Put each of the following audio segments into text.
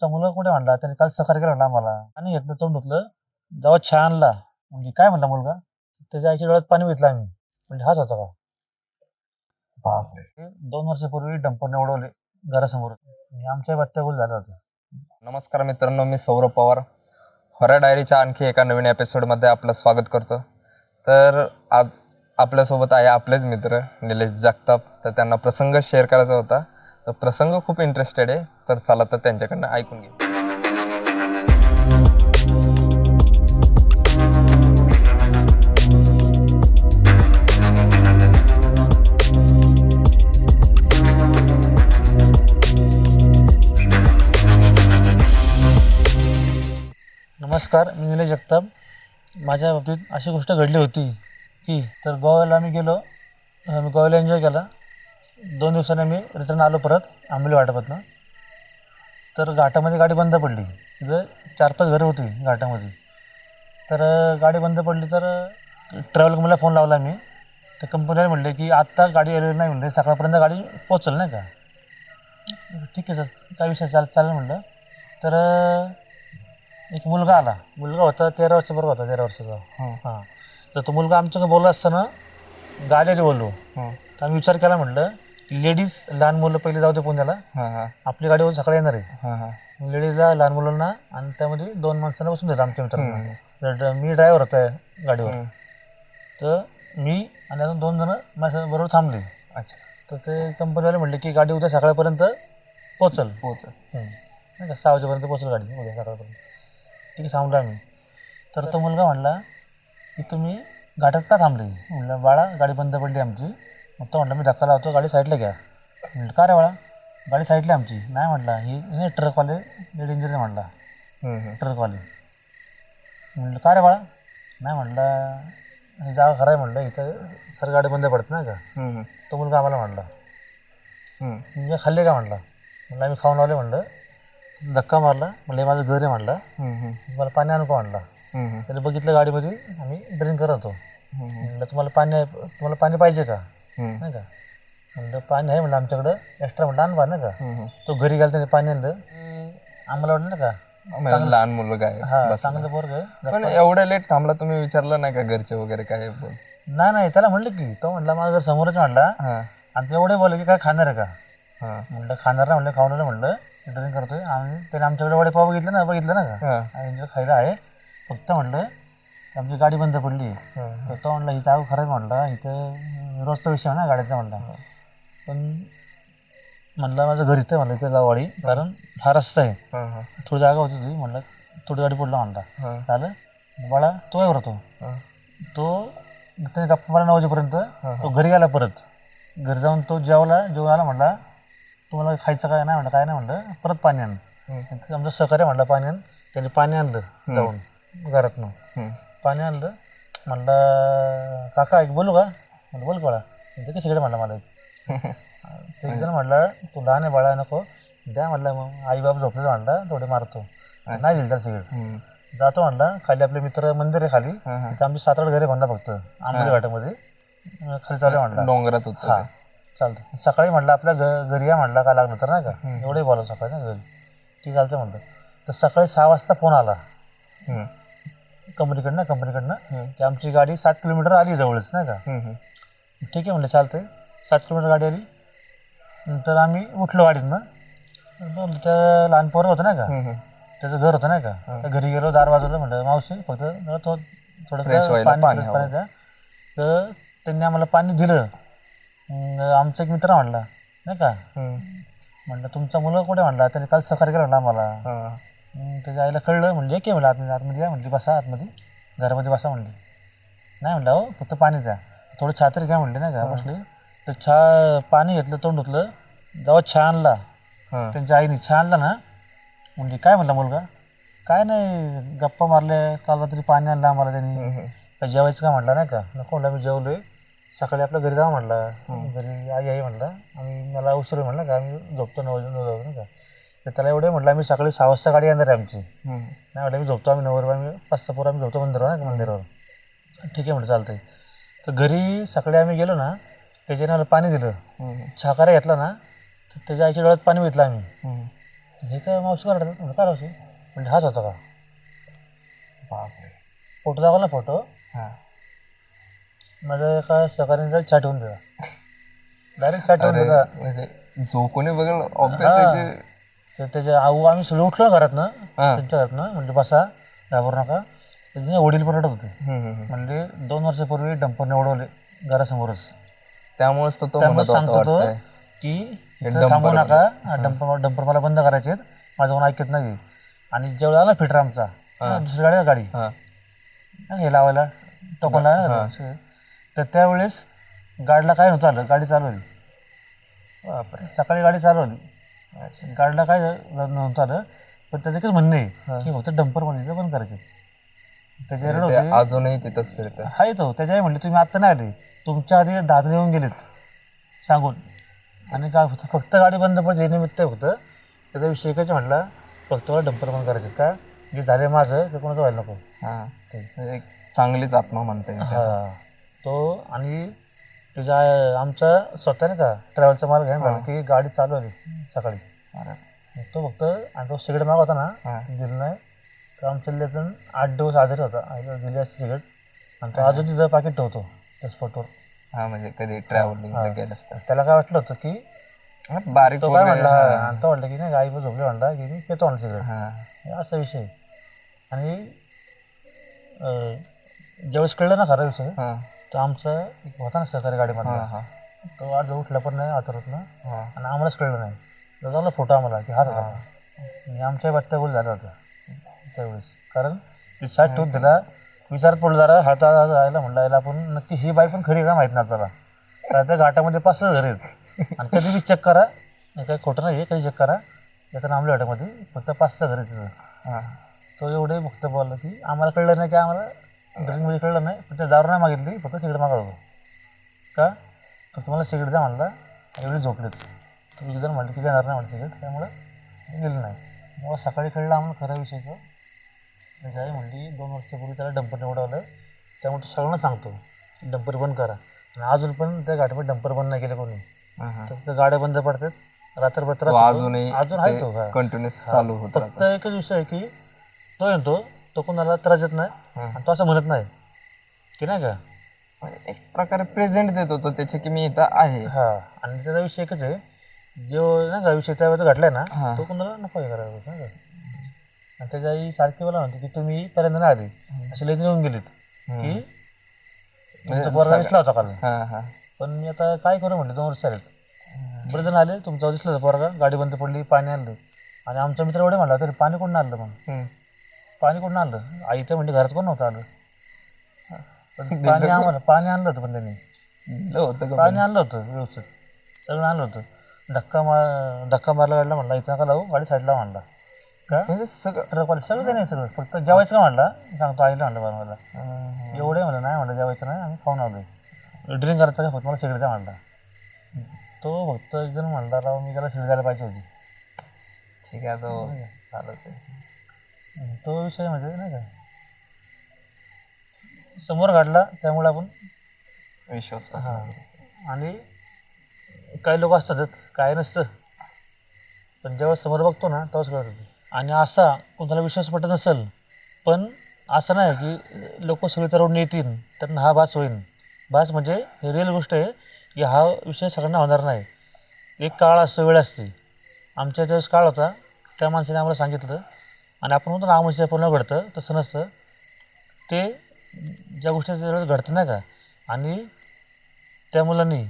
तुमचा मुलगा कुठे म्हणला त्याने काल सकाळी केला म्हणला आम्हाला. आणि घेतलं तोंड धुतलं. जेव्हा छान आणला म्हणजे काय म्हणला मुलगा? त्याच्या आईच्या डोळ्यात पाणी घेतलं आम्ही. म्हणजे हाच होता का? बापरे. हे दोन वर्षापूर्वी डंपरने उडवले घरासमोर. आमच्या बत्त्या गोल झाल्या होत्या. नमस्कार मित्रांनो मी सौरभ पवार. हॉरर डायरीच्या आणखी एका नवीन एपिसोडमध्ये आपलं स्वागत करतो. तर आज आपल्यासोबत आहे आपलेच मित्र निलेश जगताप. तर त्यांना प्रसंग शेअर करायचा होता. तर प्रसंग खूप इंटरेस्टेड आहे. तर चला तर त्यांच्याकडनं ऐकून घेऊ. नमस्कार मी निलेश जगताप. माझ्या बाबतीत अशी गोष्ट घडली होती की तर गोव्याला आम्ही गेलो. आम्ही गोव्याला एन्जॉय केला. दोन दिवसांनी आम्ही रिटर्न आलो परत आंबोली वाटापातनं तर घाटामध्ये गाडी बंद पडली. तिथं चार पाच घरं होती घाटामध्ये. तर गाडी बंद पडली तर ट्रॅव्हल कंपनीला फोन लावला मी तर कंपनीला म्हणले की आत्ता गाडी आलेली नाही. म्हणले सकाळपर्यंत गाडी पोचल नाही का? ठीक आहे सर काय विषय चाल चालेल म्हणलं. तर एक मुलगा आला. मुलगा होता तेरा वर्षाबरोबर होता तेरा वर्षाचा. हं, हां. तर तो मुलगा आमच्याकडे बोलला असताना गाडी आली बोललो. तर आम्ही विचार केला म्हटलं लेडीज लहान मुलं पहिले जाऊ दे पुण्याला. हं, हं, आपली गाडीवर सकाळी येणार आहे. हं, हं. लेडीजला लहान मुलांना आणि त्यामध्ये दोन माणसांना बसून देतात आमच्या मित्रांना. तर मी ड्रायव्हर होता गाडीवर. तर मी आणि अजून दोन जणं माझ्या बरोबर थांबले. अच्छा. तर ते कंपनीवाले म्हणले की गाडी उद्या सकाळपर्यंत पोचल पोच हं. नाही का? सहा वाजेपर्यंत पोचल गाडी उद्या सकाळपर्यंत. ठीक आहे थांबलो आम्ही. तर तो मुलगा म्हणला की तुम्ही घाटात का थांबले? म्हणलं बाळा गाडी बंद पडली आमची. तो म्हणला मी धक्का लावतो गाडी साईडला घ्या. म्हणलं का रे बाळा? गाडी साईडला आमची. नाही म्हटला ही नाही ट्रकवाले डेंजर हं, ट्रकवाले म्हणलं का रे बाळा? नाही म्हणला ही जागा खरं आहे म्हणलं इथं सर गाडी बंद पडत नाही का? तो मुलगा आम्हाला म्हणला हं, म्हणजे खाल्ले का? म्हणला म्हणलं आम्ही खाऊन आले म्हणलं. धक्का मारला म्हणलं हे माझं घर आहे म्हणला हं, मला पाणी आणू का? म्हणला हं, त्याने बघितलं गाडीमध्ये आम्ही ड्रिंक करत होतो. म्हणलं तुम्हाला पाणी तुम्हाला पाणी पाहिजे का? नाही का? म्हणलं पाणी आहे म्हणलं आमच्याकडं. एक्स्ट्रा म्हणलं आण बा नाही का. तो घरी गेला त्याने पाणी आणलं. आम्हाला वाटलं ना का? लहान मुलगा आहे हा चांगलं पोरग आहे. पण एवढ्या लेट थांबला तुम्ही विचारलं नाही का घरचे वगैरे काय? नाही नाही त्याला म्हणलं की तो म्हणला माझं घर समोरच म्हणला हां. आणि ते एवढे बोलले की काय खाणार आहे का? हां. म्हणलं खाणार नाही. म्हणलं खाऊन आलं. म्हणलं ड्रिंक करतोय. आम्ही त्याने आमच्याकडे वडे पाव बघितलं ना बघितलं ना का? हां. आणि इथं खायला आहे फक्त म्हणलं आमची गाडी बंद पडली. हां तर तो म्हणला इथं अहो खरं आहे म्हणला. इथं रोजचा विषय आहे ना गाड्याचा म्हणला पण म्हणलं माझं घर इथं म्हणलं इथं लावाडी कारण हा रस्ता आहे. थोडी जागा होती ती म्हणलं थोडी गाडी पडला म्हणला. झालं बाळा तो आहे होतो हां तो त्याने गप्पा मला नऊ वाजेपर्यंत तो घरी गेला परत. घरी जाऊन तो जेवला जेवून आला म्हणला तुम्हाला खायचं काय नाही म्हणलं काय नाही म्हणलं परत पाणी आण. आमचं सहकार्य म्हणलं पाणी आण. त्याने पाणी आणलं जाऊन घरातनं. पाणी आणलं. म्हणलं काका एक बोलू का? म्हणलं बोल बाळा ते कशी म्हणलं मला ते एकदम म्हणलं तू लहान आहे बाळा नको. द्या म्हणलं मग आई बाबा झोपले म्हणला थोडे मारतो. नाही दिलं त्याला सिगरेट. जातो म्हणला खाली आपले मित्र मंदिर आहे खाली. तिथे आमची सात आठ घरे म्हणला फक्त आंबोली घाटामध्ये. खाली चालू म्हणला. डोंगरात होतं हा. चालतं. सकाळी म्हणलं आपल्या घ घरी या म्हणला काय लागलं तर नाही का? एवढे बोला सकाळी ना घरी. ठीक चालतं म्हणलं. तर सकाळी सहा वाजता फोन आला. कंपनीकडनं कंपनीकडनं. की आमची गाडी सात किलोमीटर आली जवळच नाही का. ठीक आहे म्हणलं चालतंय. सात किलोमीटर गाडी आली. नंतर आम्ही उठलो गाडीतनं. नंतर त्या लहान पोरं होतं नाही का. त्याचं घर होतं नाही का? त्या घरी गेलो दार वाजवलं म्हटलं मावशी फक्त जरा थो थोडं Fresh त्या व्हायला पाणी पाणी पाणी द्या. तर त्यांनी आम्हाला पाणी दिलं. आमचा एक मित्र म्हणला नाही का. म्हणलं तुमचा मुलगा कुठे म्हणला? त्याने काल सकाळी केला म्हणला आम्हाला. मग त्याच्या आईला कळलं म्हणले एक म्हणलं आतमध्ये आतमध्ये या म्हणली बसा आतमध्ये. घरामध्ये बसा म्हणली. नाही म्हणलं हो फक्त पाणी द्या. थोडं छात्री घ्या म्हणले नाही का? बसले. तर छा पाणी घेतलं तोंड धुतलं. जेव्हा छा आणला. त्यांच्या आईने छा आणला ना म्हणजे काय म्हणला मुलगा? काय नाही गप्पा मारले काल रात्री पाणी आणलं आम्हाला त्यांनी. काय जेवायचं का? म्हणला नाही का. नको म्हणलं मी जेवलोय. सकाळी आपल्या घरी जावं म्हणला घरी आई आई म्हणला आम्ही मला उशीर आहे म्हणला का? आम्ही झोपतो नऊ नऊ जाऊ नाही का? तर त्याला एवढे म्हटलं आम्ही सकाळी सहा वाजता गाडी येणार आहे आमची. नाही म्हटलं मी झोपतो आम्ही नऊवर आम्ही पाच सहा पोरं आम्ही झोपतो मंदिरावर का मंदिरावर. ठीक आहे म्हटलं चालतंय. तर घरी सकाळी आम्ही गेलो ना त्याच्याने मला पाणी दिलं. छाकारा घेतला ना तर त्याच्या आईच्या डोळ्यात पाणी घेतलं आम्ही. हं. काय मावशी काढतात म्हणजे काय मावशी? म्हणजे हाच होता का? बापरे. फोटो दाखवला फोटो. हां. माझ्या एका सहकार्याने छाट ठेवून दिला. डायरेक्ट छाट ठेवून अरे दिला. म्हणजे जो कोणी बघेल ऑब्विस आहे तर त्याच्या आऊ आम्ही सगळे उठलो घरात ना हां. त्यांच्या घरात ना म्हणजे बसा घाबरू नका. त्याचे वडील पण रडत होते. हम्म, हम्म, हम्म. म्हणजे दोन वर्षापूर्वी डंपरने उडवले घरासमोरच. त्यामुळेच तर तो त्यामुळे म्हणत होता सांगतो तो वाटतंय. की हे इथं थांबू नका डंपर डंपर मला बंद करायचे माझं कोण ऐकत नाही आणि जेवढा आला फिटर आमचा दुसरी गाडी गाडी. हां. हे लावायला लावायला तर त्यावेळेस गाडीला काय नव्हतं आलं गाडी चालवली. बापरे. सकाळी गाडी चालवली. गाडीला काय नव्हतं आलं पण त्याचं एकच म्हणणं आहे की फक्त डंपर बनवायचं बंद करायचे. त्याचे रड ते होते. अजूनही तिथंच फिरतं. आहे तो त्याच्या म्हणले तुम्ही आत्ता नाही आले. तुमच्या आधी दादर येऊन गेलेत. सांगून. आणि काय फक्त फक्त गाडी बंद पडते हे निमित्त फक्त त्याचा विषय एकच म्हटला फक्त डंपर बंद करायचे का? जे झाले माझं ते कोणाचं व्हायला नको. हां. ते. म्हणजे एक चांगलीच आत्मा म्हणता येईल हा. तो आणि त्याच्या आमचा स्वतः नाही का ट्रॅव्हलचा माल घ्यायला झाला की गाडी चालू आली सकाळी. मग तो फक्त आणि तो सिगरेट माग होता ना. ते दिलं नाही. तर आमच्या त्यातून आठ दिवस आजारी होता. आईला दिली असते सिगरेट. आणि तो अजून तिथं पाकिट ठेवतो त्या स्पॉटवर हां म्हणजे कधी ट्रॅव्हलिंगला गेलं असतं. त्याला काय वाटलं होतं की बारीक तो काय. म्हणला आणि तो म्हटलं की नाही गाई पण झोपली म्हणला की मी पेतो म्हणला सिगरेट. असा विषय. आणि ज्यावेळेस कळलं ना खरा विषय तर आमचा एक होता ना सहकारी गाडीमधला हां हां. तो आज उठला पण नाही आतरत ना हां. आणि आम्हालाच कळलं नाही. तर झाला फोटो आम्हाला की हाच होता आणि आमच्या बत्त्या गोल झाला होता त्यावेळेस. कारण ती साठ ठेवून त्याला विचारत पडलो जरा हात आयला म्हणलं याला आपण नक्की ही बाई पण खरी आहे का माहीत नाही आपल्याला. कारण त्या घाटामध्ये पाच घर आहेत. आणि कधी बी चेक करा. काही खोटं नाही आहे कधी चेक करा. येताना आमल्या घाटामध्ये फक्त पाच सहा घर आहेत हां. तो एवढे फक्त बोलला की आम्हाला कळलं नाही की आम्हाला ड्रिंकमध्ये कळलं नाही पण ते दारू नाही मागितली फक्त सिगरेट मागत होतो. का? फक्त मला सिगरेट द्या म्हणला एवढे झोपलेत. तर एक जण म्हणलं की देणार नाही म्हणलं सिगरेट. त्यामुळं गेलं नाही. मग सकाळी कळलं आम्हाला खरा विषय तो. त्याची आई म्हणली दोन वर्षापूर्वी त्याला डंपर निवडवलं त्यामुळे तो सगळ्यांना सांगतो डंपर बंद करा. आणि अजून पण त्या घाटामध्ये डंपर बंद नाही केलं कोणी. तर त्या गाड्या बंद पडतात. रात्रभर. अजूनही अजून आहे तो. कंटिन्युअस चालू होतं. फक्त एकच विषय आहे की तो येतो तो कोणाला त्रास देत नाही. आणि तो असं म्हणत नाही. की नाही का? म्हणजे एक प्रकारे प्रेझेंट देत होतो त्याचे की मी इथं आहे. हा. आणि त्याचा विषय एकच आहे. जो नाही का विषय त्यावेळेस घडलाय ना हा. तो कोणाला नको हे करायला नाही का? आणि त्याच्या आई सारखी मला म्हणते की तुम्ही पहिल्यांदा नाही आले. असे लेखन येऊन गेलेत. की तुमचा पोरगा दिसला होता काल. हां हां. पण मी आता काय करू म्हटलं दोन वर्ष चालेल बरेच जण आले तुमचा दिसला होता पोरगा गाडी बंद पडली पाणी आणलं. आणि आमचा मित्र एवढे म्हणला तरी पाणी कोण आणलं मग हम्म. पाणी कुठून आणलं? आई तर म्हणजे घरात कोण नव्हतं आलं. हा. पण पाणी आम्हाला पाणी आणलं होतं पण त्यांनी. दिलं होतं का पाणी आणलं होतं व्यवस्थित. सगळं आणलं होतं. धक्का मार धक्का मारला गाडीला म्हणला इथं नका लावू गाडी साईडला म्हणला का? म्हणजे सगळं ट्रकवाले सगळं त्याने सगळं. फक्त जेवायचं का म्हणला? सांगतो आईला म्हणलं बनवायला हां, एवढे म्हणलं नाही म्हणलं जेवायचं नाही आम्ही खाऊन आलोय. ड्रिंक करायचं का? फक्त मला सिगरेट द्या म्हणला. तो फक्त एक जण म्हणला राव मी त्याला सिगरेट द्यायला पाहिजे होती. ठीक आहे तो चालच आहे तो विषय म्हणजे नाही का समोर घडला त्यामुळे आपण विश्वास हां. आणि काही लोक असतात काय नसतं. पण जेव्हा समोर बघतो ना तेव्हाच कळत होते. आणि असा कोणाला विश्वास पटत नसेल पण असं नाही की लोक सगळे तरुण येतील त्यांना हा भास होईल भास म्हणजे हे रिअल गोष्ट आहे की हा विषय सगळ्यांना होणार नाही. एक काळ असतो वेळ असते. आमच्या ज्यावेळेस काळ होता त्या माणसाने आम्हाला सांगितलं आणि आपण म्हणतो ना आमच्या पूर्ण घडतं तसं नसतं. ते ज्या गोष्टी घडतं नाही का? आणि त्या मुलांनी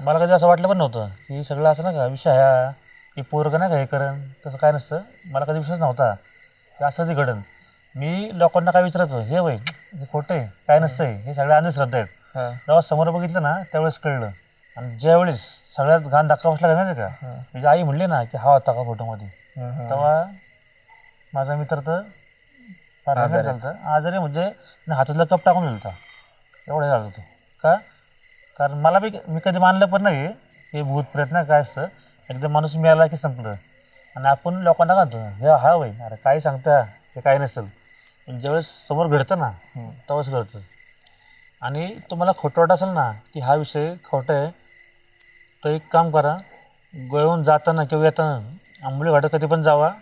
मला कधी असं वाटलं पण नव्हतं की सगळं असं ना का विषय हा की पोरगं नाही का हे करण तसं काय नसतं. मला कधी विश्वास नव्हता. की असं कधी घडन. मी लोकांना काय विचारतो हे वय हे खोटं आहे काय नसतं आहे हे सगळे अंधश्रद्धा आहेत. हां. जेव्हा समोर बघितलं ना त्यावेळेस कळलं. आणि ज्यावेळेस सगळ्यात घाण धक्का बसला का नाही का? म्हणजे आई म्हणली ना की हा होता का फोटोमध्ये हं, हं. तेव्हा माझा मित्र तर आजारी म्हणजे मी हातातला कप टाकून दिला होता एवढं झालं होतं का? कारण मला बी मी कधी मानलं पण नाही. हे भूत प्रयत्न काय असतं. एकदा माणूस मिळाला की संपलं. आणि आपण लोकांना म्हणतो हे हा वय अरे काय सांगता हे काय नसेल. पण ज्यावेळेस समोर घडतं ना तेव्हाच घडतं. आणि तुम्हाला खोटं वाटत असेल ना की हा विषय खोटं आहे तर एक काम करा. गळून जाताना किंवा येताना आंबोली घाटात कधी पण जावा.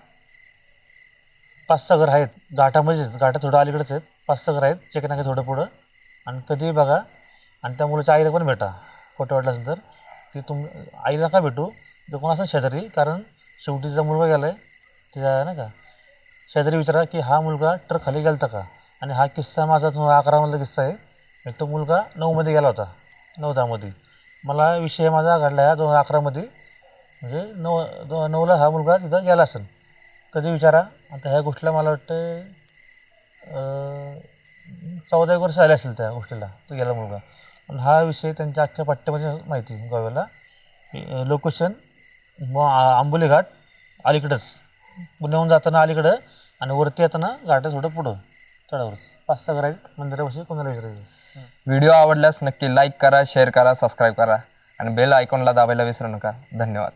पाच सहा घर आहेत. घाटामध्येच आहेत. घाटा थोडं अलीकडेच आहेत. पाच सहा घर आहेत. चेकनाके थोडं पुढं. आणि कधीही बघा. आणि त्या मुलाच्या आईला पण भेटा. फोटो वाटला असेल तर. की तुम आईला का भेटू. तो कोण असं शेजारी. कारण शेवटी तिचा मुलगा गेला आहे तिच्या नाही का? शेजारी विचारा की हा मुलगा ट्रक खाली गेला का? आणि हा किस्सा माझा अकरामधला किस्सा आहे. तो मुलगा नऊमध्ये गेला होता. नऊ दहामध्ये मला विषय माझा घडला आहे दोन हजार अकरामध्ये म्हणजे नऊ दो नऊला हा मुलगा तिथं गेला असेल. कधी विचारा. आता ह्या गोष्टीला मला वाटतं चौदा एक वर्ष आले असेल त्या गोष्टीला तो गेला मुलगा. आणि हा विषय त्यांच्या अख्ख्या पट्ट्यामध्ये माहिती आहे गोव्याला. लोकेशन मग आंबोली घाट अलीकडंच. पुण्याहून जाताना अलीकडं आणि वरती येताना घाट थोडं पुढं चढावरच पाच सहा करायचं मंदिरापाशी कोणाला विचारायचं? व्हिडिओ आवडल्यास नक्की लाईक करा शेअर करा सबस्क्राईब करा आणि बेल आयकॉनला दाबायला विसरू नका. धन्यवाद.